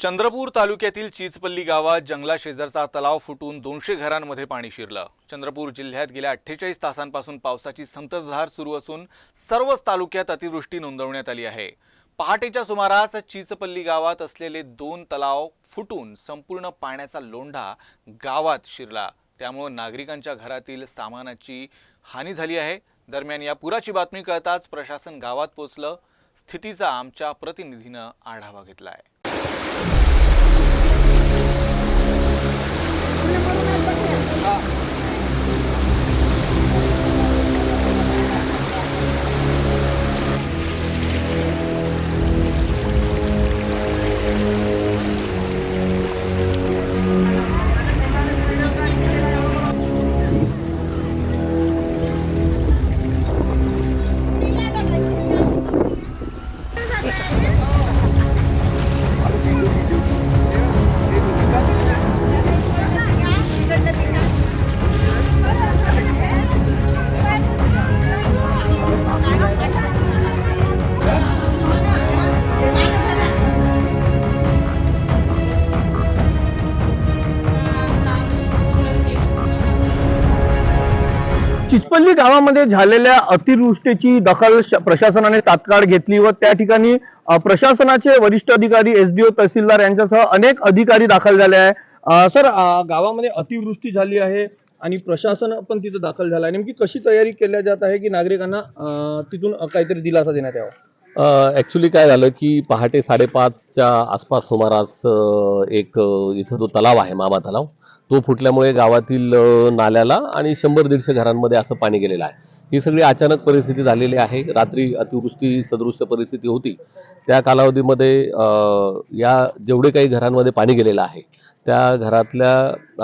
चंद्रपूर तालुक्यातील चिचपल्ली गावात जंगलाशेजारचा तलाव फुटून दोनशे घरांमध्ये पाणी शिरलं. चंद्रपूर जिल्ह्यात गेल्या अठ्ठेचाळीस तासांपासून पावसाची संततधार सुरू असून सर्वच तालुक्यात अतिवृष्टी नोंदवण्यात आली आहे. पहाटेच्या सुमारास चिचपल्ली गावात असलेले दोन तलाव फुटून संपूर्ण पाण्याचा लोंढा गावात शिरला. त्यामुळे नागरिकांच्या घरातील सामानाची हानी झाली आहे. दरम्यान या पुराची बातमी कळताच प्रशासन गावात पोचलं. स्थितीचा आमच्या प्रतिनिधीनं आढावा घेतला आहे चिचपल्ली गावामध्ये झालेल्या अतिवृष्टीची दखल प्रशासनाने तात्काळ घेतली व त्या ठिकाणी प्रशासनाचे वरिष्ठ अधिकारी एसडीओ तहसीलदार यांच्यासह अनेक अधिकारी दाखल झाले आहे. सर गावामध्ये अतिवृष्टी झाली आहे आणि प्रशासन पण तिथं दाखल झालं आहे. नेमकी कशी तयारी केल्या जात आहे की नागरिकांना तिथून काहीतरी दिलासा देण्यात यावा? ॲक्च्युली काय झालं की पहाटे साडेपाचच्या आसपास सुमारास एक इथं जो तलाव आहे मामा तलाव तो फुटल्यामुळे गावातील नाल्याला आणि शंभर दीडशे घरांमध्ये असं पाणी गेलेलं आहे. ही सगळी अचानक परिस्थिती झालेली आहे. रात्री अतिवृष्टी सदृश्य परिस्थिती होती. त्या कालावधीमध्ये या जेवढे काही घरांमध्ये पाणी गेलेलं आहे त्या घरातल्या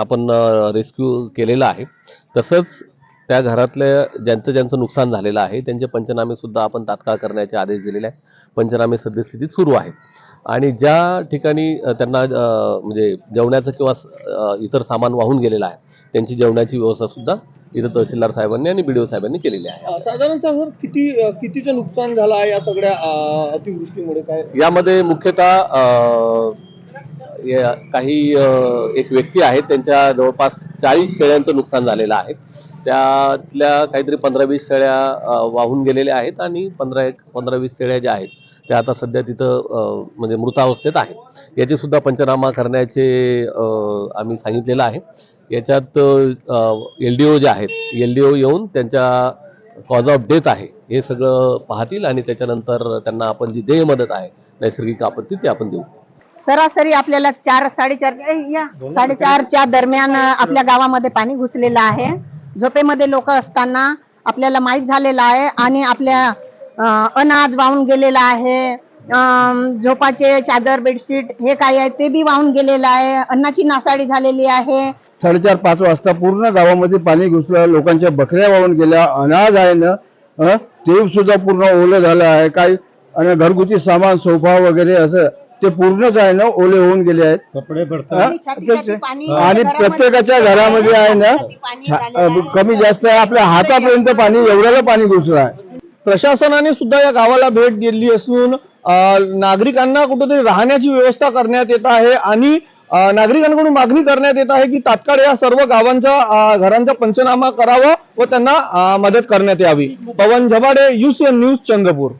आपण रेस्क्यू केलेला आहे. तसंच त्या घरातल्या ज्यांचं ज्यांचं नुकसान झालेलं आहे त्यांचे पंचनामेसुद्धा आपण तात्काळ करण्याचे आदेश दिलेले आहेत. पंचनामे सद्यस्थितीत सुरू आहेत. आणि ज्या ठिकाणी त्यांना म्हणजे जेवणाचं किंवा इतर सामान वाहून गेलेलं आहे त्यांची जेवणाची व्यवस्था सुद्धा इथं तहसीलदार साहेबांनी आणि बी साहेबांनी केलेली आहे. साधारणतः किती कितीचं नुकसान झालं आहे या सगळ्या अतिवृष्टीमुळे काय? यामध्ये मुख्यतः काही एक व्यक्ती आहेत त्यांच्या जवळपास चाळीस शेळ्यांचं नुकसान झालेलं आहे. त्यातल्या काहीतरी पंधरा वीस शेळ्या वाहून गेलेल्या आहेत आणि पंधरा एक पंधरा वीस शेळ्या ज्या आहेत त्या आता सध्या तिथं म्हणजे मृतावस्थेत आहेत याची सुद्धा पंचनामा करण्याचे आम्ही सांगितलेलं आहे. याच्यात एल डी ओ जे आहेत एल डी ओ येऊन त्यांच्या कॉज ऑफ डेथ आहे हे सगळं पाहतील आणि त्याच्यानंतर त्यांना आपण जी देय मदत आहे नैसर्गिक आपत्ती ती आपण देऊ. सरासरी आपल्याला चार साडेचार या साडेचारच्या दरम्यान आपल्या गावामध्ये पाणी घुसलेलं आहे. झोपेमध्ये लोक असताना आपल्याला माहीत झालेलं आहे आणि आपल्या अनाज वाहून गेलेलं आहे अं, झोपाचे चादर बेडशीट हे काय आहे ते बी वाहून गेलेलं आहे अन्नाची नासाडी झालेली आहे. साडेचार पाच वाजता पूर्ण गावामध्ये पाणी घुसलं लोकांच्या बकऱ्या वाहून गेल्या अनाज आहे ना हं, ते सुद्धा पूर्ण ओलं झालं आहे काही आणि घरगुती सामान सोफा वगैरे असं ते पूर्णच आहे ना ओले होऊन गेले आहेत. कपडे पडतात हं? आणि प्रत्येकाच्या घरामध्ये आहे ना कमी जास्त आपल्या हातापर्यंत पाणी एवढ्याला पाणी घुसलं आहे. प्रशासनाने सुद्धा या गावाला भेट दिली असून नागरिकांना कुठेतरी राहण्याची व्यवस्था करण्यात येत आहे आणि नागरिकांकडून मागणी करण्यात येत आहे की तात्काळ या सर्व गावांचा घरांचा पंचनामा करावा व त्यांना मदत करण्यात यावी. Pawan Zabade UCN news Chandrapur.